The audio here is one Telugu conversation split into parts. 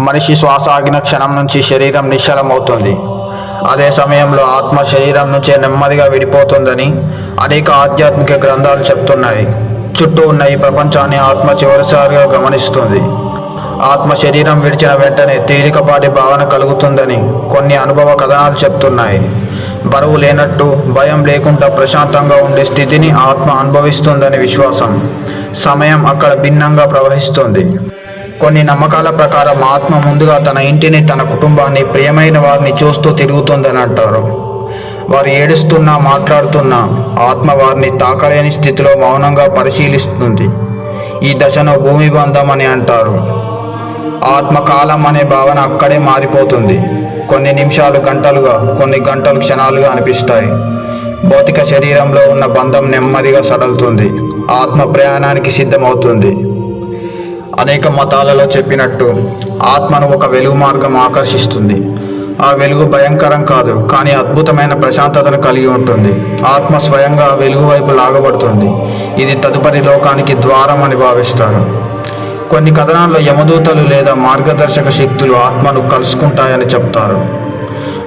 మనిషి శ్వాస ఆగిన క్షణం నుంచి శరీరం నిశ్చలమవుతుంది. అదే సమయంలో ఆత్మ శరీరం నుంచే నెమ్మదిగా విడిపోతుందని అనేక ఆధ్యాత్మిక గ్రంథాలు చెప్తున్నాయి. చుట్టూ ఉన్న ఈ ప్రపంచాన్ని ఆత్మ చివరిసారిగా గమనిస్తుంది. ఆత్మ శరీరం విడిచిన వెంటనే తేలికపాటి భావన కలుగుతుందని కొన్ని అనుభవ కథనాలు చెప్తున్నాయి. బరువు లేనట్టు భయం లేకుండా ప్రశాంతంగా ఉండే స్థితిని ఆత్మ అనుభవిస్తుందని విశ్వాసం సమయం అక్కడ భిన్నంగా ప్రవహిస్తుంది. కొన్ని నమ్మకాల ప్రకారం ఆత్మ ముందుగా తన ఇంటిని తన కుటుంబాన్ని ప్రియమైన వారిని చూస్తూ తిరుగుతుందని అంటారు. వారు ఏడుస్తున్నా మాట్లాడుతున్నా ఆత్మ వారిని తాకలేని స్థితిలో మౌనంగా పరిశీలిస్తుంది. ఈ దశను భూమి బంధం అని అంటారు. ఆత్మకాలం అనే భావన అక్కడే మారిపోతుంది. కొన్ని నిమిషాలు గంటలుగా కొన్ని గంటలు క్షణాలుగా అనిపిస్తాయి. భౌతిక శరీరంలో ఉన్న బంధం నెమ్మదిగా సడలుతుంది. ఆత్మ ప్రయాణానికి సిద్ధమవుతుంది. అనేక మతాలలో చెప్పినట్టు ఆత్మను ఒక వెలుగు మార్గం ఆకర్షిస్తుంది. ఆ వెలుగు భయంకరం కాదు కానీ అద్భుతమైన ప్రశాంతతను కలిగి ఉంటుంది. ఆత్మ స్వయంగా వెలుగు వైపు లాగబడుతుంది. ఇది తదుపరి లోకానికి ద్వారం అని భావిస్తారు. కొన్ని కథనాల్లో యమదూతలు లేదా మార్గదర్శక శక్తులు ఆత్మను కలుసుకుంటాయని చెప్తారు.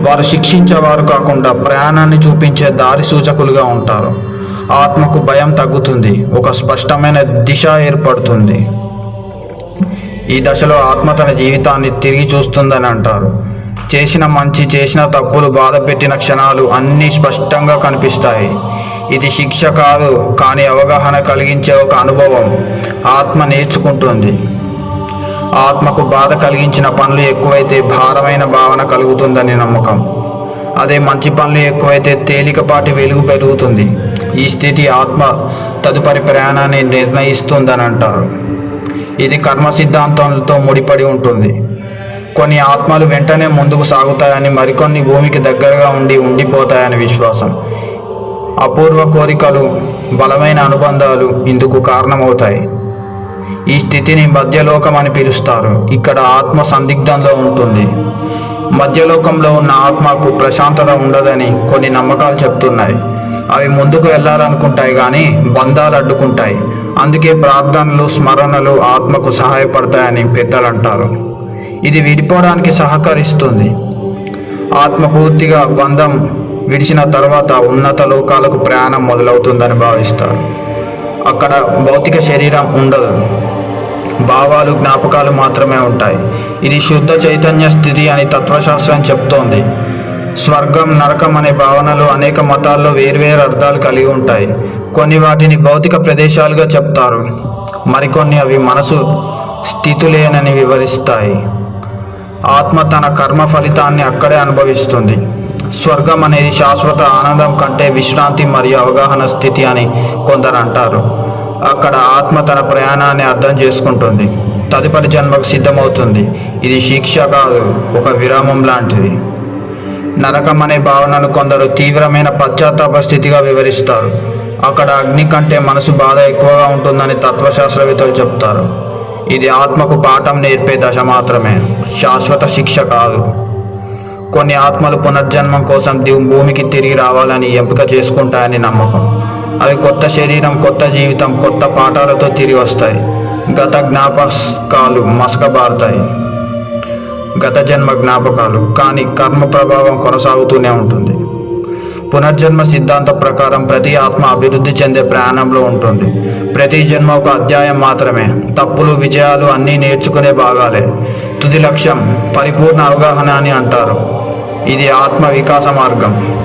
వారు శిక్షించేవారు కాకుండా ప్రయాణాన్ని చూపించే దారి సూచకులుగా ఉంటారు. ఆత్మకు భయం తగ్గుతుంది. ఒక స్పష్టమైన దిశ ఏర్పడుతుంది. ఈ దశలో ఆత్మ తన జీవితాన్ని తిరిగి చూస్తుందని అంటారు. చేసిన మంచి చేసిన తప్పులు బాధ పెట్టిన క్షణాలు అన్నీ స్పష్టంగా కనిపిస్తాయి. ఇది శిక్ష కాదు కానీ అవగాహన కలిగించే ఒక అనుభవం. ఆత్మ నేర్చుకుంటుంది. ఆత్మకు బాధ కలిగించిన పనులు ఎక్కువైతే భారమైన భావన కలుగుతుందని నమ్మకం. అదే మంచి పనులు ఎక్కువైతే తేలికపాటి వెలుగు పెరుగుతుంది. ఈ స్థితి ఆత్మ తదుపరి ప్రయాణాన్ని నిర్ణయిస్తుందని అంటారు. ఇది కర్మ సిద్ధాంతాలతో ముడిపడి ఉంటుంది. కొన్ని ఆత్మలు వెంటనే ముందుకు సాగుతాయని మరికొన్ని భూమికి దగ్గరగా ఉండి ఉండిపోతాయని విశ్వాసం. అపూర్వ కోరికలు బలమైన అనుబంధాలు ఇందుకు కారణమవుతాయి. ఈ స్థితిని మధ్యలోకం అని పిలుస్తారు. ఇక్కడ ఆత్మ సందిగ్ధంలో ఉంటుంది. మధ్యలోకంలో ఉన్న ఆత్మకు ప్రశాంతత ఉండదని కొన్ని నమ్మకాలు చెప్తున్నాయి. అవి ముందుకు వెళ్ళాలనుకుంటాయి కానీ బంధాలు అడ్డుకుంటాయి. అందుకే ప్రార్థనలు స్మరణలు ఆత్మకు సహాయపడతాయని పెద్దలు అంటారు ఇది విడిపోవడానికి సహకరిస్తుంది. ఆత్మ పూర్తిగా బంధం విడిచిన తర్వాత ఉన్నత లోకాలకు ప్రయాణం మొదలవుతుందని భావిస్తారు. అక్కడ భౌతిక శరీరం ఉండదు. భావాలు జ్ఞాపకాలు మాత్రమే ఉంటాయి. ఇది శుద్ధ చైతన్య స్థితి అని తత్వశాస్త్రం చెప్తోంది. స్వర్గం నరకం అనే భావనలు అనేక మతాల్లో వేర్వేరు అర్థాలు కలిగి ఉంటాయి. కొన్ని వాటిని భౌతిక ప్రదేశాలుగా చెప్తారు. మరికొన్ని అవి మనసు స్థితులేనని వివరిస్తాయి. ఆత్మ తన కర్మ ఫలితాన్ని అక్కడే అనుభవిస్తుంది. స్వర్గం అనేది శాశ్వత ఆనందం కంటే విశ్రాంతి మరియు అవగాహన స్థితి అని కొందరు అంటారు. అక్కడ ఆత్మ తన ప్రయాణాన్ని అర్థం చేసుకుంటుంది. తదుపరి జన్మకు సిద్ధమవుతుంది. ఇది శిక్ష కాదు ఒక విరామం లాంటిది. నరకం అనే భావనను కొందరు తీవ్రమైన పశ్చాత్తాప స్థితిగా వివరిస్తారు. అక్కడ అగ్ని కంటే మనసు బాధ ఎక్కువగా ఉంటుందని తత్వశాస్త్రవేత్తలు చెప్తారు. ఇది ఆత్మకు పాఠం నేర్పే దశ మాత్రమే. శాశ్వత శిక్ష కాదు. కొన్ని ఆత్మలు పునర్జన్మం కోసం భూమికి తిరిగి రావాలని ఎంపిక చేసుకుంటాయని నమ్మకం. అవి కొత్త శరీరం కొత్త జీవితం కొత్త పాఠాలతో తిరిగి వస్తాయి. గత జ్ఞాపకాలు మసకబారుతాయి. గత జన్మ జ్ఞాపకాలు. కానీ కర్మ ప్రభావం కొనసాగుతూనే ఉంటుంది. పునర్జన్మ సిద్ధాంత ప్రకారం ప్రతి ఆత్మ అభివృద్ధి చెందే ప్రయాణంలో ఉంటుంది. ప్రతి జన్మ ఒక అధ్యాయం మాత్రమే. తప్పులు విజయాలు అన్నీ నేర్చుకునే భాగాలే. తుది లక్ష్యం పరిపూర్ణ అవగాహన అని అంటారు. ఇది ఆత్మ వికాస మార్గం.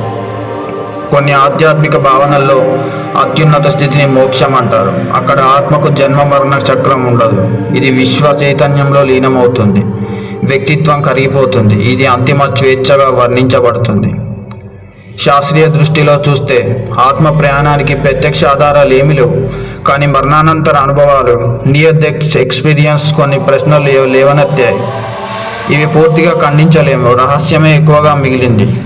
కొన్ని ఆధ్యాత్మిక భావనల్లో అత్యున్నత స్థితిని మోక్షం అంటారు. అక్కడ ఆత్మకు జన్మ మరణ చక్రం ఉండదు. ఇది విశ్వ చైతన్యంలో లీనమవుతుంది. వ్యక్తిత్వం కరిగిపోతుంది. ఇది అంతిమ స్వేచ్ఛగా వర్ణించబడుతుంది. శాస్త్రీయ దృష్టిలో చూస్తే ఆత్మ ప్రయాణానికి ప్రత్యక్ష ఆధారాలు ఏమీ లేవు. కానీ మరణానంతర అనుభవాలు నియర్ డెత్ ఎక్స్పీరియన్స్ కొన్ని ప్రశ్నలు లేవ- లేవనెత్తాయి. ఇవి పూర్తిగా ఖండించలేము. రహస్యమే ఎక్కువగా మిగిలింది.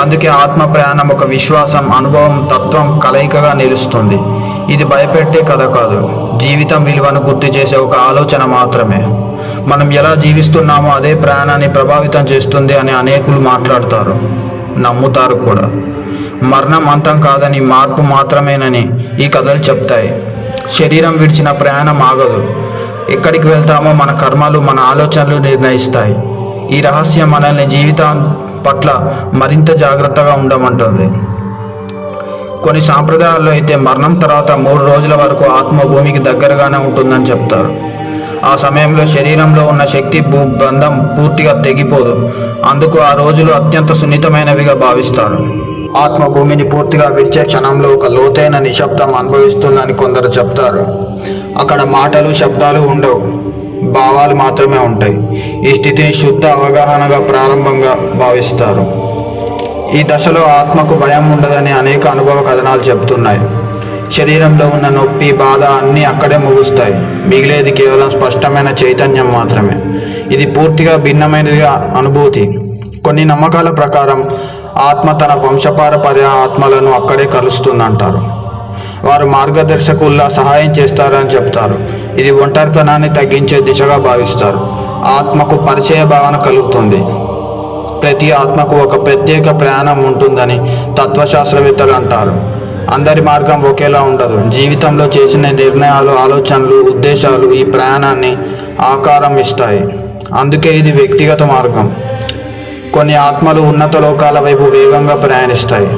అందుకే ఆత్మ ప్రయాణం ఒక విశ్వాసం అనుభవం తత్వం కలయికగా నిలుస్తుంది. ఇది భయపెట్టే కథ కాదు. జీవితం విలువను గుర్తు చేసే ఒక ఆలోచన మాత్రమే. మనం ఎలా జీవిస్తున్నామో అదే ప్రయాణాన్ని ప్రభావితం చేస్తుంది అని అనేకులు మాట్లాడతారు. నమ్ముతారు కూడా. మరణం అంతం కాదని మార్పు మాత్రమేనని ఈ కథలు చెప్తాయి. శరీరం విడిచిన ప్రయాణం ఆగదు. ఎక్కడికి వెళ్తామో మన కర్మలు మన ఆలోచనలు నిర్ణయిస్తాయి. ఈ రహస్యం మనల్ని జీవితం పట్ల మరింత జాగ్రత్తగా ఉండమంటుంది. కొన్ని సాంప్రదాయాల్లో అయితే మరణం తర్వాత మూడు రోజుల వరకు ఆత్మ భూమికి దగ్గరగానే ఉంటుందని చెప్తారు. ఆ సమయంలో శరీరంలో ఉన్న శక్తి భూ బంధం పూర్తిగా తెగిపోదు. అందుకు ఆ రోజులు అత్యంత సున్నితమైనవిగా భావిస్తారు. ఆత్మ భూమిని పూర్తిగా విడిచే క్షణంలో ఒక లోతైన నిశ్శబ్దం అనుభవిస్తుందని కొందరు చెప్తారు. అక్కడ మాటలు శబ్దాలు ఉండవు. భావాలు మాత్రమే ఉంటాయి. ఈ స్థితిని శుద్ధ అవగాహనగా ప్రారంభంగా భావిస్తారు. ఈ దశలో ఆత్మకు భయం ఉండదని అనేక అనుభవ కథనాలు చెబుతున్నాయి. శరీరంలో ఉన్న నొప్పి బాధ అన్నీ అక్కడే ముగుస్తాయి. మిగిలేది కేవలం స్పష్టమైన చైతన్యం మాత్రమే. ఇది పూర్తిగా భిన్నమైనదిగా అనుభూతి. కొన్ని నమ్మకాల ప్రకారం ఆత్మ తన వంశపారపర్య ఆత్మలను అక్కడే కలుస్తుందంటారు. వారు మార్గదర్శకుల్లా సహాయం చేస్తారని చెప్తారు. ఇది ఒంటరితనాన్ని తగ్గించే దిశగా భావిస్తారు. ఆత్మకు పరిచయ భావన కలుగుతుంది. ప్రతి ఆత్మకు ఒక ప్రత్యేక ప్రయాణం ఉంటుందని తత్వశాస్త్రవేత్తలు అంటారు. అందరి మార్గం ఒకేలా ఉండదు. జీవితంలో చేసిన నిర్ణయాలు ఆలోచనలు ఉద్దేశాలు ఈ ప్రయాణాన్ని ఆకారం ఇస్తాయి. అందుకే ఇది వ్యక్తిగత మార్గం. కొన్ని ఆత్మలు ఉన్నత లోకాల వైపు వేగంగా ప్రయాణిస్తాయి.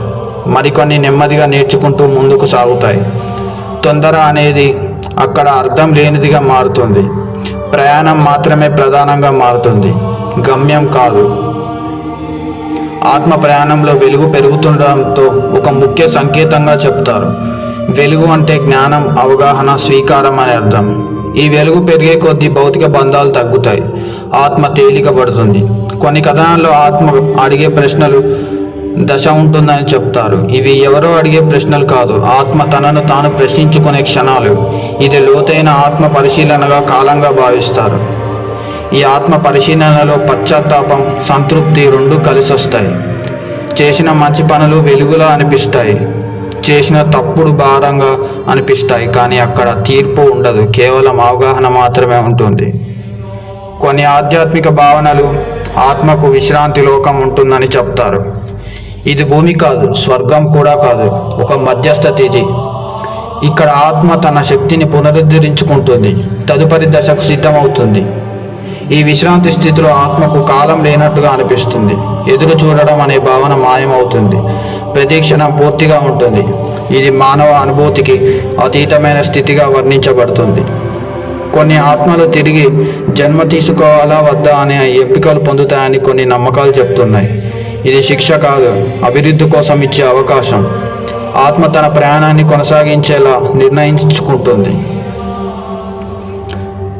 మరికొన్ని నెమ్మదిగా నేర్చుకుంటూ ముందుకు సాగుతాయి. తొందర అనేది అక్కడ అర్థం లేనిదిగా మారుతుంది. ప్రయాణం మాత్రమే ప్రధానంగా మారుతుంది. గమ్యం కాదు. ఆత్మ ప్రయాణంలో వెలుగు పెరుగుతుండడంతో ఒక ముఖ్య సంకేతంగా చెప్తారు. వెలుగు అంటే జ్ఞానం అవగాహన స్వీకారం అనే అర్థం. ఈ వెలుగు పెరిగే కొద్దీ భౌతిక బంధాలు తగ్గుతాయి. ఆత్మ తేలిక పడుతుంది. కొన్ని కథనాల్లో ఆత్మ అడిగే ప్రశ్నలు దశ ఉంటుందని చెప్తారు. ఇవి ఎవరో అడిగే ప్రశ్నలు కాదు. ఆత్మ తనను తాను ప్రశ్నించుకునే క్షణాలు. ఇది లోతైన ఆత్మ పరిశీలనగా కాలంగా భావిస్తారు. ఈ ఆత్మ పరిశీలనలో పశ్చాత్తాపం సంతృప్తి రెండు కలిసి వస్తాయి చేసిన మంచి పనులు వెలుగులా అనిపిస్తాయి. చేసిన తప్పుడు భారంగా అనిపిస్తాయి కానీ అక్కడ తీర్పు ఉండదు. కేవలం అవగాహన మాత్రమే ఉంటుంది. కొన్ని ఆధ్యాత్మిక భావనలు ఆత్మకు విశ్రాంతి లోకం ఉంటుందని చెప్తారు. ఇది భూమి కాదు స్వర్గం కూడా కాదు ఒక మధ్యస్థ తిథి. ఇక్కడ ఆత్మ తన శక్తిని పునరుద్ధరించుకుంటుంది తదుపరి దశకు సిద్ధమవుతుంది. ఈ విశ్రాంతి స్థితిలో ఆత్మకు కాలం లేనట్టుగా అనిపిస్తుంది. ఎదురు చూడడం అనే భావన మాయమవుతుంది. ప్రతిక్షణం పూర్తిగా ఉంటుంది. ఇది మానవ అనుభూతికి అతీతమైన స్థితిగా వర్ణించబడుతుంది. కొన్ని ఆత్మలు తిరిగి జన్మ తీసుకోవాలా వద్దా అనే ఎంపికలు పొందుతాయని కొన్ని నమ్మకాలు చెప్తున్నాయి. ఇది శిక్ష కాదు అభివృద్ధి కోసం ఇచ్చే అవకాశం. ఆత్మ తన ప్రయాణాన్ని కొనసాగించేలా నిర్ణయించుకుంటుంది.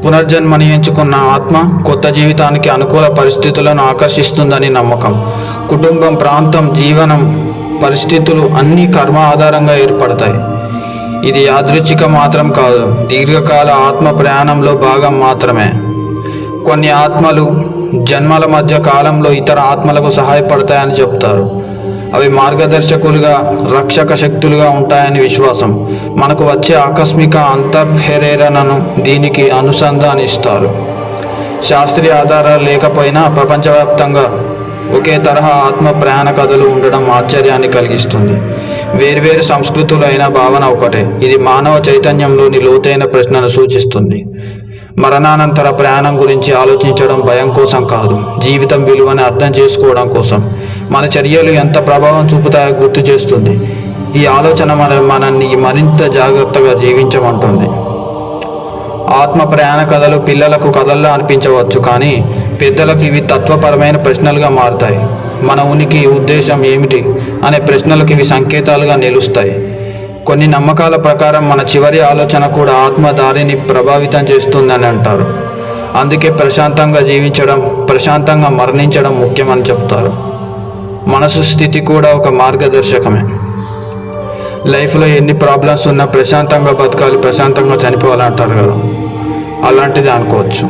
పునర్జన్మని ఎంచుకున్న ఆత్మ కొత్త జీవితానికి అనుకూల పరిస్థితులను ఆకర్షిస్తుందని నమ్మకం. కుటుంబం ప్రాంతం జీవనం పరిస్థితులు అన్ని కర్మ ఆధారంగా ఏర్పడతాయి. ఇది యాదృచ్ఛిక మాత్రం కాదు దీర్ఘకాల ఆత్మ ప్రయాణంలో భాగం మాత్రమే. కొన్ని ఆత్మలు జన్మల మధ్య కాలంలో ఇతర ఆత్మలకు సహాయపడతాయని చెప్తారు. అవి మార్గదర్శకులుగా రక్షక శక్తులుగా ఉంటాయని విశ్వాసం. మనకు వచ్చే ఆకస్మిక అంతర్ప్రేరణను దీనికి అనుసంధానిస్తారు. శాస్త్రీయ ఆధారాలు లేకపోయినా ప్రపంచవ్యాప్తంగా ఒకే తరహా ఆత్మ ప్రయాణ కథలు ఉండడం ఆశ్చర్యాన్ని కలిగిస్తుంది. వేర్వేరు సంస్కృతులైన భావన ఒకటే. ఇది మానవ చైతన్యంలోని లోతైన ప్రశ్నను సూచిస్తుంది. మరణానంతర ప్రయాణం గురించి ఆలోచించడం భయం కోసం కాదు. జీవితం విలువని అర్థం చేసుకోవడం కోసం. మన చర్యలు ఎంత ప్రభావం చూపుతాయో గుర్తు చేస్తుంది. ఈ ఆలోచన మన మనల్ని మరింత జాగ్రత్తగా జీవించమంటుంది. ఆత్మ ప్రయాణ కథలు పిల్లలకు కథల్లో అనిపించవచ్చు కానీ పెద్దలకు ఇవి తత్వపరమైన ప్రశ్నలుగా మారుతాయి. మన ఉనికి ఉద్దేశం ఏమిటి? అనే ప్రశ్నలకు ఇవి సంకేతాలుగా నిలుస్తాయి. కొన్ని నమ్మకాల ప్రకారం మన చివరి ఆలోచన కూడా ఆత్మ దారిని ప్రభావితం చేస్తుందని అంటారు. అందుకే ప్రశాంతంగా జీవించడం ప్రశాంతంగా మరణించడం ముఖ్యమని చెప్తారు. మనసు స్థితి కూడా ఒక మార్గదర్శకమే. లైఫ్లో ఎన్ని ప్రాబ్లమ్స్ ఉన్నా ప్రశాంతంగా బతకాలి ప్రశాంతంగా చనిపోవాలంటారు కదా. అలాంటిది అనుకోవచ్చు.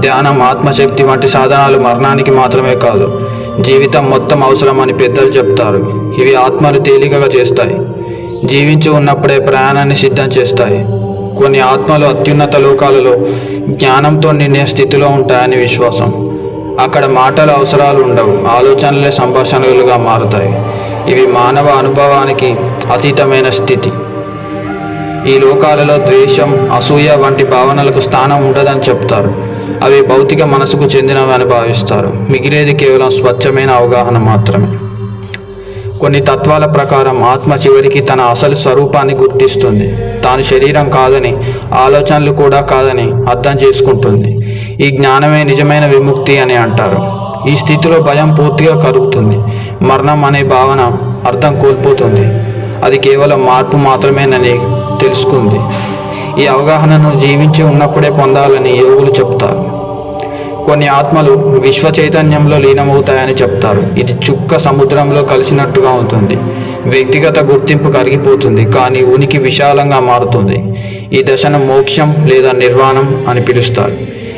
ధ్యానం ఆత్మశక్తి వంటి సాధనాలు మరణానికి మాత్రమే కాదు జీవితం మొత్తం అవసరమని పెద్దలు చెప్తారు. ఇవి ఆత్మలు తేలికగా చేస్తాయి. జీవించి ఉన్నప్పుడే ప్రయాణాన్ని సిద్ధం చేస్తాయి. కొన్ని ఆత్మలు అత్యున్నత లోకాలలో జ్ఞానంతో నిండిన స్థితిలో ఉంటాయని విశ్వాసం. అక్కడ మాటల అవసరాలు ఉండవు ఆలోచనలే సంభాషణలుగా మారుతాయి. ఇవి మానవ అనుభవానికి అతీతమైన స్థితి. ఈ లోకాలలో ద్వేషం అసూయ వంటి భావనలకు స్థానం ఉండదని చెప్తారు. అవి భౌతిక మనసుకు చెందినవి అని భావిస్తారు. మిగిలేది కేవలం స్వచ్ఛమైన అవగాహన మాత్రమే. కొన్ని తత్వాల ప్రకారం ఆత్మ చివరికి తన అసలు స్వరూపాన్ని గుర్తిస్తుంది. తాను శరీరం కాదని ఆలోచనలు కూడా కాదని అర్థం చేసుకుంటుంది. ఈ జ్ఞానమే నిజమైన విముక్తి అని అంటారు. ఈ స్థితిలో భయం పూర్తిగా కరుగుతుంది మరణం అనే భావన అర్థం కోల్పోతుంది. అది కేవలం మార్పు మాత్రమేనని తెలుసుకుంది. ఈ అవగాహనను జీవించి ఉన్నప్పుడే పొందాలని యోగులు చెప్తారు. కొన్ని ఆత్మలు విశ్వ చైతన్యంలో లీనమవుతాయని చెప్తారు. ఇది చుక్క సముద్రంలో కలిసినట్టుగా ఉంటుంది. వ్యక్తిగత గుర్తింపు కరిగిపోతుంది కానీ ఉనికి విశాలంగా మారుతుంది. ఈ దశను మోక్షం లేదా నిర్వాణం అని పిలుస్తారు.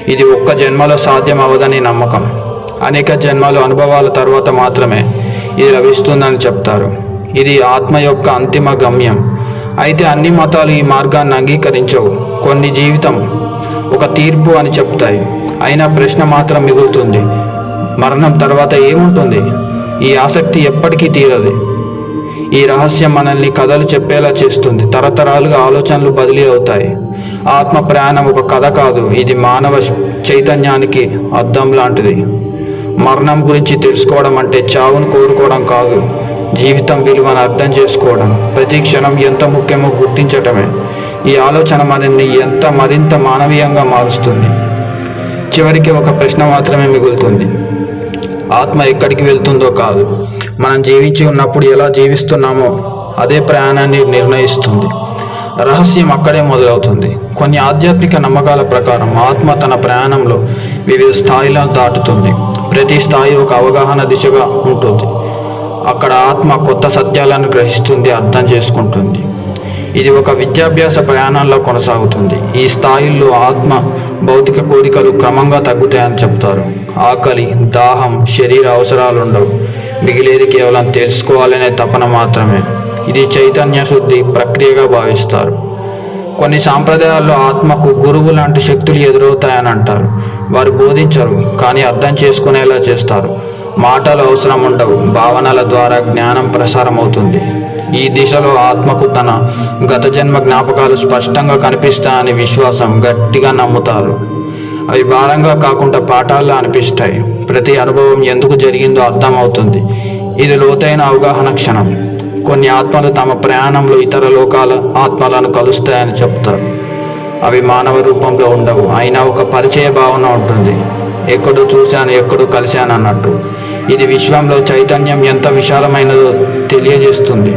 ఇది ఒక్క జన్మలో సాధ్యం అవదని నమ్మకం. అనేక జన్మలు అనుభవాల తర్వాత మాత్రమే ఇది లభిస్తుందని చెప్తారు. ఇది ఆత్మ యొక్క అంతిమ గమ్యం. అయితే అన్ని మతాలు ఈ మార్గాన్ని అంగీకరించవు. కొన్ని జీవితం ఒక తీర్పు అని చెప్తాయి. అయినా ప్రశ్న మాత్రం మిగులుతుంది. మరణం తర్వాత ఏముంటుంది? ఈ ఆసక్తి ఎప్పటికీ తీరదు. ఈ రహస్యం మనల్ని కథలు చెప్పేలా చేస్తుంది. తరతరాలుగా ఆలోచనలు బదిలీ అవుతాయి. ఆత్మ ప్రయాణం ఒక కథ కాదు. ఇది మానవ చైతన్యానికి అద్దం లాంటిది. మరణం గురించి తెలుసుకోవడం అంటే చావును కోరుకోవడం కాదు. జీవితం విలువను అర్థం చేసుకోవడం. ప్రతి క్షణం ఎంత ముఖ్యమో గుర్తించటమే. ఈ ఆలోచన మనల్ని ఎంత మరింత మానవీయంగా మారుస్తుంది. చివరికి ఒక ప్రశ్న మాత్రమే మిగులుతుంది. ఆత్మ ఎక్కడికి వెళ్తుందో కాదు. మనం జీవించి ఉన్నప్పుడు ఎలా జీవిస్తున్నామో అదే ప్రయాణాన్ని నిర్ణయిస్తుంది. రహస్యం అక్కడే మొదలవుతుంది. కొన్ని ఆధ్యాత్మిక నమ్మకాల ప్రకారం ఆత్మ తన ప్రయాణంలో వివిధ స్థాయిలను దాటుతుంది. ప్రతి స్థాయి ఒక అవగాహన దిశగా ఉంటుంది. అక్కడ ఆత్మ కొత్త సత్యాలను గ్రహిస్తుంది అర్థం చేసుకుంటుంది. ఇది ఒక విద్యాభ్యాస ప్రయాణంలో కొనసాగుతుంది. ఈ స్థాయిల్లో ఆత్మ భౌతిక కోరికలు క్రమంగా తగ్గుతాయని చెప్తారు. ఆకలి దాహం శరీర అవసరాలు ఉండవు మిగిలేది కేవలం తెలుసుకోవాలనే తపన మాత్రమే. ఇది చైతన్య శుద్ధి ప్రక్రియగా భావిస్తారు. కొన్ని సాంప్రదాయాల్లో ఆత్మకు గురువు లాంటి శక్తులు ఎదురవుతాయని అంటారు. వారు బోధించరు కానీ అర్థం చేసుకునేలా చేస్తారు. మాటలు అవసరం ఉండవు భావనల ద్వారా జ్ఞానం ప్రసారం అవుతుంది ఈ దిశలో ఆత్మకు తన గత జన్మ జ్ఞాపకాలు స్పష్టంగా కనిపిస్తాయని విశ్వాసం గట్టిగా నమ్ముతారు. అవి భారంగా కాకుండా పాఠాల్లో అనిపిస్తాయి. ప్రతి అనుభవం ఎందుకు జరిగిందో అర్థమవుతుంది. ఇది లోతైన అవగాహన క్షణం. కొన్ని ఆత్మలు తమ ప్రయాణంలో ఇతర లోకాల ఆత్మలను కలుస్తాయని చెప్తారు. అవి మానవ రూపంలో ఉండవు. అయినా ఒక పరిచయ భావన ఉంటుంది. ఎక్కడో చూశాను ఎక్కడో కలిశాను అన్నట్టు. ఇది విశ్వంలో చైతన్యం ఎంత విశాలమైనదో తెలియజేస్తుంది.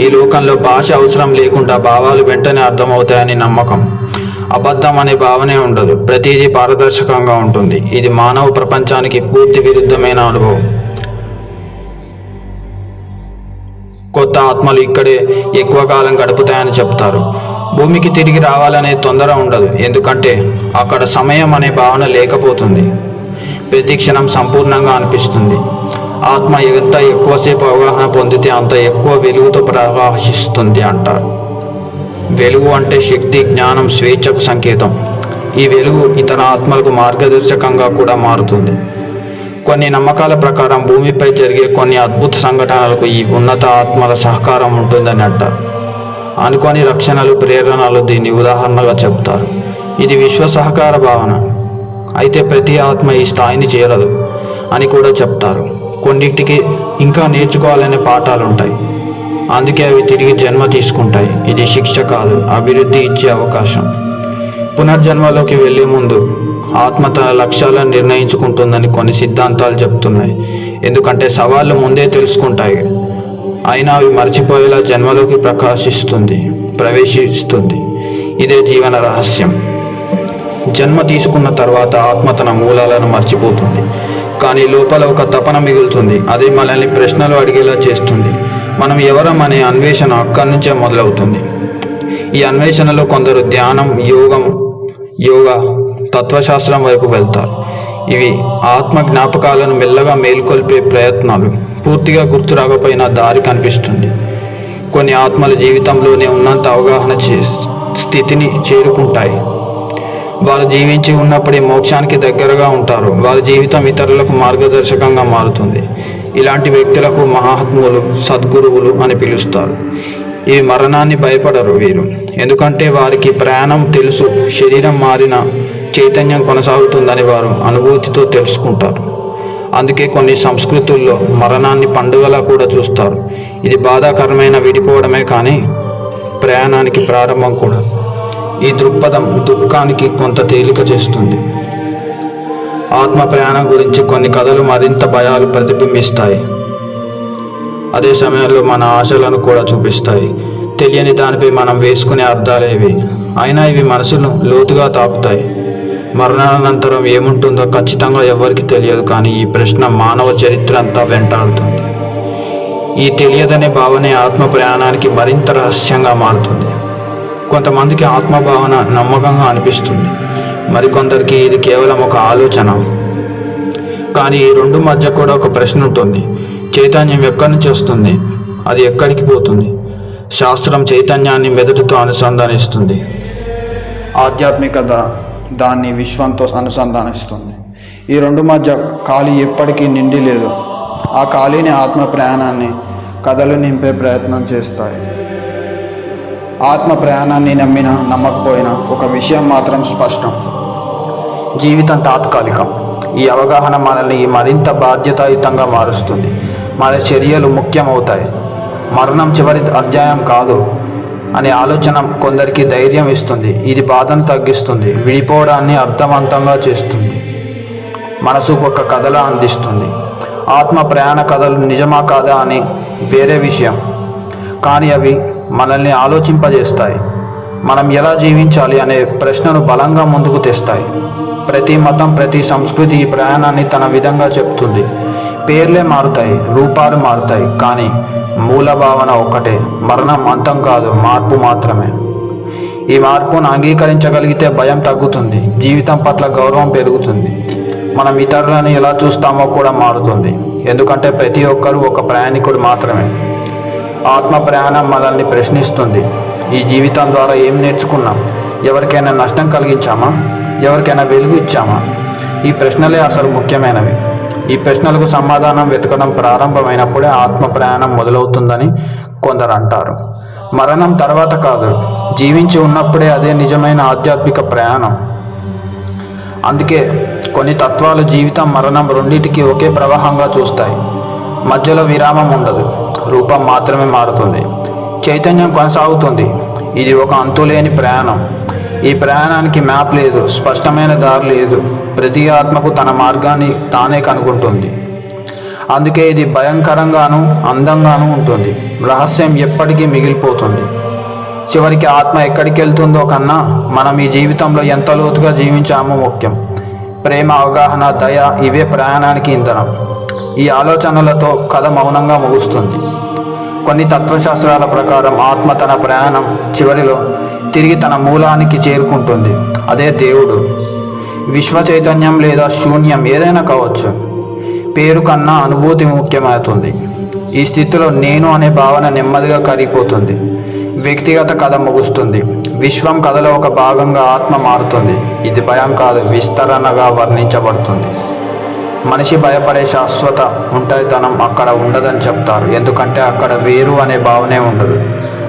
ఈ లోకంలో భాష అవసరం లేకుండా భావాలు వెంటనే అర్థమవుతాయని నమ్మకం. అబద్ధం అనే భావనే ఉండదు. ప్రతిదీ పారదర్శకంగా ఉంటుంది. ఇది మానవ ప్రపంచానికి పూర్తి విరుద్ధమైన అనుభవం. కొత్త ఆత్మలు ఇక్కడే ఎక్కువ కాలం గడుపుతాయని చెప్తారు. భూమికి తిరిగి రావాలనే తొందర ఉండదు. ఎందుకంటే అక్కడ సమయం అనే భావన లేకపోతుంది. ప్రతి క్షణం సంపూర్ణంగా అనిపిస్తుంది. ఆత్మ ఎంత ఎక్కువసేపు అవగాహన పొందితే అంత ఎక్కువ వెలుగుతో ప్రకాశిస్తుంది అంటారు. వెలుగు అంటే శక్తి జ్ఞానం స్వేచ్ఛకు సంకేతం. ఈ వెలుగు ఇతర ఆత్మలకు మార్గదర్శకంగా కూడా మారుతుంది. కొన్ని నమ్మకాల ప్రకారం భూమిపై జరిగే కొన్ని అద్భుత సంఘటనలకు ఈ ఉన్నత ఆత్మల సహకారం ఉంటుందని అంటారు. అనుకోని రక్షణలు ప్రేరణలు దీన్ని ఉదాహరణగా చెప్తారు ఇది విశ్వ సహకార భావన. అయితే ప్రతి ఆత్మ ఈ స్థాయిని చేరదు అని కూడా చెప్తారు. కొన్నిటికి ఇంకా నేర్చుకోవాలనే పాఠాలు ఉంటాయి అందుకే అవి తిరిగి జన్మ తీసుకుంటాయి. ఇది శిక్ష కాదు అభివృద్ధి ఇచ్చే అవకాశం. పునర్జన్మలోకి వెళ్ళే ముందు ఆత్మ తన లక్ష్యాలను నిర్ణయించుకుంటుందని కొన్ని సిద్ధాంతాలు చెప్తున్నాయి. ఎందుకంటే సవాళ్ళు ముందే తెలుసుకుంటాయి. అయినా అవి మర్చిపోయేలా జన్మలోకి ప్రకాశిస్తుంది ప్రవేశిస్తుంది. ఇదే జీవన రహస్యం. జన్మ తీసుకున్న తర్వాత ఆత్మ తన మూలాలను మర్చిపోతుంది. కానీ లోపల ఒక తపన మిగులుతుంది. అది మనల్ని ప్రశ్నలు అడిగేలా చేస్తుంది. మనం ఎవరం అనే అన్వేషణ అక్కడి నుంచే మొదలవుతుంది. ఈ అన్వేషణలో కొందరు ధ్యానం యోగం యోగా తత్వశాస్త్రం వైపు వెళ్తారు. ఇవి ఆత్మ జ్ఞాపకాలను మెల్లగా మేల్కొల్పే ప్రయత్నాలు. పూర్తిగా గుర్తు రాకపోయినా దారి కనిపిస్తుంది. కొన్ని ఆత్మల జీవితంలోనే ఉన్నంత అవగాహన చే స్థితిని చేరుకుంటాయి. వారు జీవించి ఉన్నప్పుడే మోక్షానికి దగ్గరగా ఉంటారు. వారి జీవితం ఇతరులకు మార్గదర్శకంగా మారుతుంది. ఇలాంటి వ్యక్తులకు మహాత్ములు సద్గురువులు అని పిలుస్తారు. ఈ మరణాన్ని భయపడరు వీరు. ఎందుకంటే వారికి ప్రయాణం తెలుసు శరీరం మారిన చైతన్యం కొనసాగుతుందని వారు అనుభూతితో తెలుసుకుంటారు. అందుకే కొన్ని సంస్కృతుల్లో మరణాన్ని పండుగలా కూడా చూస్తారు. ఇది బాధాకరమైన విడిపోవడమే కానీ ప్రయాణానికి ప్రారంభం కూడా. ఈ దృక్పథం దుఃఖానికి కొంత తేలిక చేస్తుంది. ఆత్మ ప్రయాణం గురించి కొన్ని కథలు మరింత భయాలు ప్రతిబింబిస్తాయి. అదే సమయంలో మన ఆశలను కూడా చూపిస్తాయి. తెలియని దానిపై మనం వేసుకునే అర్థాలేవి అయినా ఇవి మనసును లోతుగా తాకుతాయి. మరణానంతరం ఏముంటుందో ఖచ్చితంగా ఎవరికి తెలియదు కానీ ఈ ప్రశ్న మానవ చరిత్ర అంతా వెంటాడుతుంది. ఈ తెలియదనే భావనే ఆత్మ ప్రయాణానికి మరింత రహస్యంగా మారుతుంది. కొంతమందికి ఆత్మభావన నమ్మకంగా అనిపిస్తుంది. మరికొందరికి ఇది కేవలం ఒక ఆలోచన. కానీ ఈ రెండు మధ్య కూడా ఒక ప్రశ్న ఉంటుంది. చైతన్యం ఎక్కడి నుంచి వస్తుంది? అది ఎక్కడికి పోతుంది? శాస్త్రం చైతన్యాన్ని మెదడుతో అనుసంధానిస్తుంది. ఆధ్యాత్మికత దాన్ని విశ్వంతో అనుసంధానిస్తుంది. ఈ రెండు మధ్య ఖాళీ ఎప్పటికీ నిండి లేదు. ఆ ఖాళీని ఆత్మ ప్రయాణాన్ని కథలు నింపే ప్రయత్నం చేస్తాయి. ఆత్మ ప్రయాణాన్ని నమ్మినా నమ్మకపోయినా ఒక విషయం మాత్రం స్పష్టం. జీవితం తాత్కాలికం. ఈ అవగాహన మనల్ని మరింత బాధ్యతాయుతంగా మారుస్తుంది. మన చర్యలు ముఖ్యమవుతాయి. మరణం చివరి అధ్యాయం కాదు అనే ఆలోచన కొందరికి ధైర్యం ఇస్తుంది. ఇది బాధను తగ్గిస్తుంది. విడిపోవడాన్ని అర్థవంతంగా చేస్తుంది. మనసుకు ఒక కథలా అందిస్తుంది. ఆత్మ ప్రయాణ కథలు నిజమా కాదా అని వేరే విషయం. కానీ అవి మనల్ని ఆలోచింపజేస్తాయి. మనం ఎలా జీవించాలి అనే ప్రశ్నను బలంగా ముందుకు తెస్తాయి. ప్రతి మతం ప్రతి సంస్కృతి ఈ ప్రయాణాన్ని తన విధంగా చెప్తుంది. పేర్లే మారుతాయి రూపాలు మారుతాయి కానీ మూల భావన ఒక్కటే మరణం అంతం కాదు మార్పు మాత్రమే. ఈ మార్పును అంగీకరించగలిగితే భయం తగ్గుతుంది జీవితం పట్ల గౌరవం పెరుగుతుంది. మనం ఇతరులను ఎలా చూస్తామో కూడా మారుతుంది. ఎందుకంటే ప్రతి ఒక్కరూ ఒక ప్రయాణికుడు మాత్రమే. ఆత్మ ప్రయాణం మనల్ని ప్రశ్నిస్తుంది. ఈ జీవితం ద్వారా ఏం నేర్చుకున్నాం? ఎవరికైనా నష్టం కలిగించామా? ఎవరికైనా వెలుగు ఇచ్చామా? ఈ ప్రశ్నలే అసలు ముఖ్యమైనవి. ఈ ప్రశ్నలకు సమాధానం వెతకడం ప్రారంభమైనప్పుడే ఆత్మ ప్రయాణం మొదలవుతుందని కొందరు అంటారు. మరణం తర్వాత కాదు జీవించి ఉన్నప్పుడే అదే నిజమైన ఆధ్యాత్మిక ప్రయాణం. అందుకే కొన్ని తత్వాలు జీవితం మరణం రెండింటికి ఒకే ప్రవాహంగా చూస్తాయి. మధ్యలో విరామం ఉండదు. రూపం మాత్రమే మారుతుంది. చైతన్యం కొనసాగుతుంది. ఇది ఒక అంతులేని ప్రయాణం. ఈ ప్రయాణానికి మ్యాప్ లేదు స్పష్టమైన దారి లేదు. ప్రతి ఆత్మకు తన మార్గాన్ని తానే కనుగొంటుంది. అందుకే ఇది భయంకరంగాను అందంగాను ఉంటుంది. రహస్యం ఎప్పటికీ మిగిలిపోతుంది. చివరికి ఆత్మ ఎక్కడికి వెళ్తుందో కన్నా మనం ఈ జీవితంలో ఎంత లోతుగా జీవించామో ముఖ్యం. ప్రేమ అవగాహన దయ ఇవే ప్రయాణానికి ఇంధనం. ఈ ఆలోచనలతో కథ మౌనంగా ముగుస్తుంది. కొన్ని తత్వశాస్త్రాల ప్రకారం ఆత్మ తన ప్రయాణం చివరిలో తిరిగి తన మూలానికి చేరుకుంటుంది. అదే దేవుడు. విశ్వ చైతన్యం లేదా శూన్యం ఏదైనా కావచ్చు. పేరు కన్నా అనుభూతి ముఖ్యమవుతుంది. ఈ స్థితిలో నేను అనే భావన నెమ్మదిగా కరిగిపోతుంది. వ్యక్తిగత కథ ముగుస్తుంది. విశ్వం కథలో ఒక భాగంగా ఆత్మ మారుతుంది. ఇది భయం కాదు విస్తరణగా వర్ణించబడుతుంది. మనిషి భయపడే శాశ్వత ఒంటరితనం అక్కడ ఉండదని చెప్తారు. ఎందుకంటే అక్కడ వేరు అనే భావనే ఉండదు.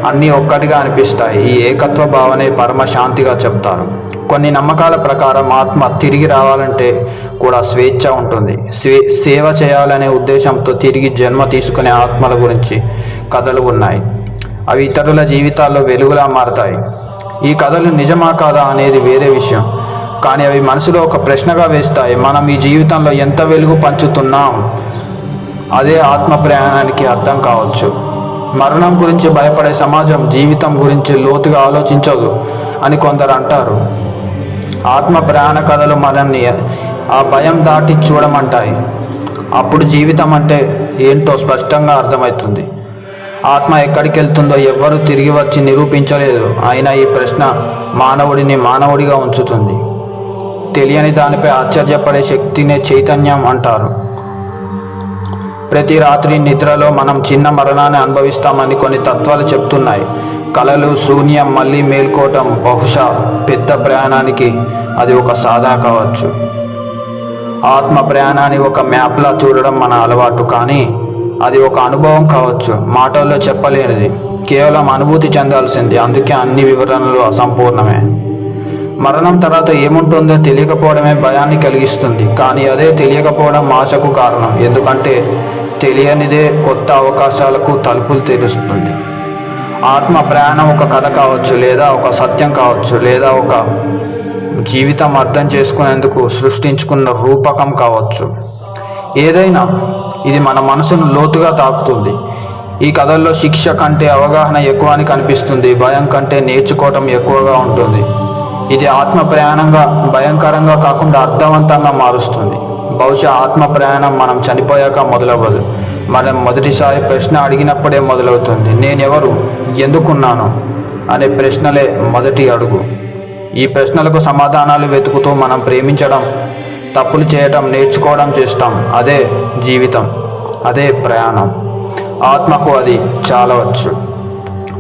అన్నీ ఒక్కటిగా అనిపిస్తాయి. ఈ ఏకత్వ భావనే పరమశాంతిగా చెప్తారు. కొన్ని నమ్మకాల ప్రకారం ఆత్మ తిరిగి రావాలంటే కూడా స్వేచ్ఛ ఉంటుంది. స్వే సేవ చేయాలనే ఉద్దేశంతో తిరిగి జన్మ తీసుకునే ఆత్మల గురించి కథలు ఉన్నాయి. అవి ఇతరుల జీవితాల్లో వెలుగులా మారతాయి. ఈ కథలు నిజమా కాదా అనేది వేరే విషయం. కానీ అవి మనసులో ఒక ప్రశ్నగా వేస్తాయి. మనం ఈ జీవితంలో ఎంత వెలుగు పంచుతున్నాం? అదే ఆత్మ ప్రయాణానికి అర్థం కావచ్చు. మరణం గురించి భయపడే సమాజం జీవితం గురించి లోతుగా ఆలోచించదు అని కొందరు అంటారు. ఆత్మ ప్రయాణ కథలు మనల్ని ఆ భయం దాటి చూడమంటాయి. అప్పుడు జీవితం అంటే ఏంటో స్పష్టంగా అర్థమవుతుంది. ఆత్మ ఎక్కడికి వెళ్తుందో ఎవ్వరూ తిరిగి వచ్చి నిరూపించలేదు. అయినా ఈ ప్రశ్న మానవుడిని మానవుడిగా ఉంచుతుంది. తెలియని దానిపై ఆశ్చర్యపడే శక్తినే చైతన్యం అంటారు. ప్రతి రాత్రి నిద్రలో మనం చిన్న మరణాన్ని అనుభవిస్తామని కొన్ని తత్వాలు చెప్తున్నాయి. కళలు శూన్యం మళ్ళీ మేల్కోవటం బహుశా పెద్ద ప్రయాణానికి అది ఒక సాధన కావచ్చు. ఆత్మ ప్రయాణాన్ని ఒక మ్యాప్లా చూడడం మన అలవాటు కానీ అది ఒక అనుభవం కావచ్చు. మాటల్లో చెప్పలేనిది. కేవలం అనుభూతి చెందాల్సింది. అందుకే అన్ని వివరణలు అసంపూర్ణమే. మరణం తర్వాత ఏముంటుందో తెలియకపోవడమే భయాన్ని కలిగిస్తుంది. కానీ అదే తెలియకపోవడం ఆశకు కారణం. ఎందుకంటే తెలియనిదే కొత్త అవకాశాలకు తలుపులు తెరుస్తుంది. ఆత్మ ప్రయాణం ఒక కథ కావచ్చు లేదా ఒక సత్యం కావచ్చు లేదా ఒక జీవితం అర్థం చేసుకునేందుకు సృష్టించుకున్న రూపకం కావచ్చు. ఏదైనా ఇది మన మనసును లోతుగా తాకుతుంది. ఈ కథల్లో శిక్ష కంటే అవగాహన ఎక్కువ అని కనిపిస్తుంది. భయం కంటే నేర్చుకోవటం ఎక్కువగా ఉంటుంది. ఇది ఆత్మ ప్రయాణంగా భయంకరంగా కాకుండా అర్థవంతంగా మారుస్తుంది. బహుశా ఆత్మ ప్రయాణం మనం చనిపోయాక మొదలవ్వదు. మనం మొదటిసారి ప్రశ్న అడిగినప్పుడే మొదలవుతుంది. నేనెవరు? ఎందుకున్నాను? అనే ప్రశ్నలే మొదటి అడుగు. ఈ ప్రశ్నలకు సమాధానాలు వెతుకుతూ మనం ప్రేమించడం తప్పులు చేయటం నేర్చుకోవడం చేస్తాం. అదే జీవితం. అదే ప్రయాణం. ఆత్మకు అది చాలవచ్చు.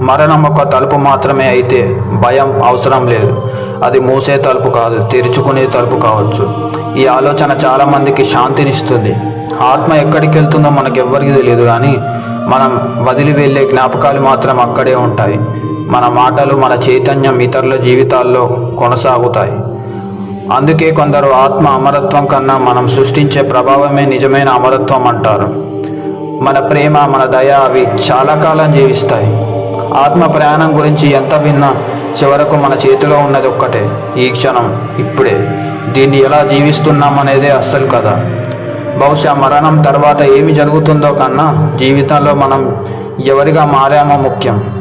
మరణం ఒక తలుపు మాత్రమే అయితే భయం అవసరం లేదు. అది మూసే తలుపు కాదు తెరుచుకునే తలుపు కావచ్చు. ఈ ఆలోచన చాలామందికి శాంతినిస్తుంది. ఆత్మ ఎక్కడికి వెళ్తుందో మనకెవ్వరికి తెలియదు కానీ మనం వదిలి వెళ్ళే జ్ఞాపకాలు మాత్రం అక్కడే ఉంటాయి. మన మాటలు మన చైతన్యం ఇతరుల జీవితాల్లో కొనసాగుతాయి. అందుకే కొందరు ఆత్మ అమరత్వం కన్నా మనం సృష్టించే ప్రభావమే నిజమైన అమరత్వం అంటారు. మన ప్రేమ మన దయ అవి చాలా కాలం జీవిస్తాయి. ఆత్మ ప్రయాణం గురించి ఎంత విన్నా చివరకు మన చేతిలో ఉన్నది ఒక్కటే ఈ క్షణం ఇప్పుడే. దీన్ని ఎలా జీవిస్తున్నామనేదే అస్సలు కదా బహుశా మరణం తర్వాత ఏమి జరుగుతుందో కన్నా జీవితంలో మనం ఎవరిగా మారామో ముఖ్యం.